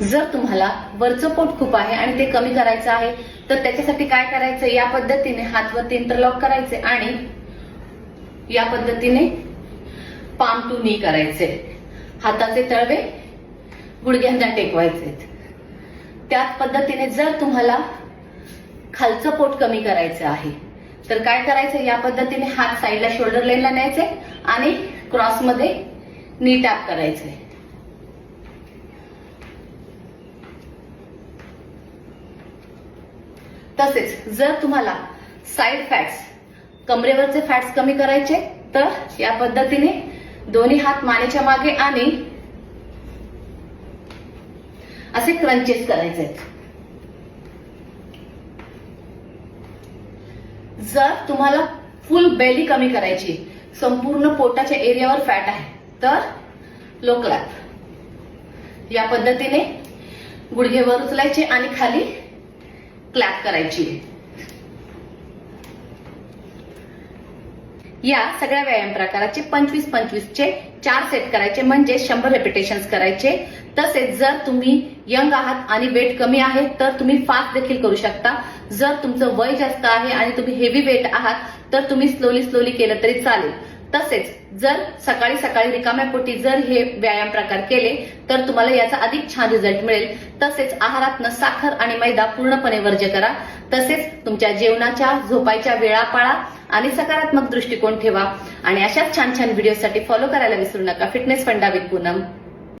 जर तुम्हाला वरचं पोट खूप आहे आणि ते कमी करायचं आहे तर त्याच्यासाठी काय करायचं? या पद्धतीने हातवरती इंटरलॉक करायचे आणि या पद्धतीने पाम टू नी करायचे. हाताचे तळवे गुडघ्यांना टेकवायचे. त्याच पद्धतीने जर तुम्हाला खालचं पोट कमी करायचं आहे तर काय करायचं? या पद्धतीने हात साईडला शोल्डर लेनला न्यायचे आणि क्रॉसमध्ये नी टॅप करायचे. तसेच जर तुम्हाला साईड फॅट्स कमरेवरचे फॅट्स कमी करायचे तर या पद्धतीने दोन्ही हात मानेच्या मागे आणि असे क्रंचेस करायचे. जर तुम्हाला फुल बेली कमी करायची संपूर्ण पोटाच्या एरियावर फॅट आहे तर लोकलात. या पद्धतीने गुडघेवर उचलायचे आणि खाली क्लॅप करायची. या सगळ्या व्यायाम प्रकाराचे पंचवीस पंचवीसचे चार सेट करायचे म्हणजे शंभर रेपिटेशन्स करायचे. तसेच जर तुम्ही यंग आहात आणि वेट कमी आहे तर तुम्ही फास्ट देखील करू शकता. जर तुमचं वय जास्त आहे आणि तुम्ही हेवी वेट आहात तर तुम्ही स्लोली स्लोली केलं तरी चालेल. तसेच जर सकाळी सकाळी रिकाम्या पोटी जर हे व्यायाम प्रकार केले तर तुम्हाला याचा अधिक छान रिझल्ट मिळेल. तसेच आहारातनं साखर आणि मैदा पूर्णपणे वर्ज्य करा. तसेच तुमच्या जेवणाच्या झोपायच्या वेळा पाळा आणि सकारात्मक दृष्टिकोन ठेवा. आणि अशाच छान छान व्हिडिओसाठी फॉलो करायला विसरू नका. फिटनेस फंडा विथ पूनम.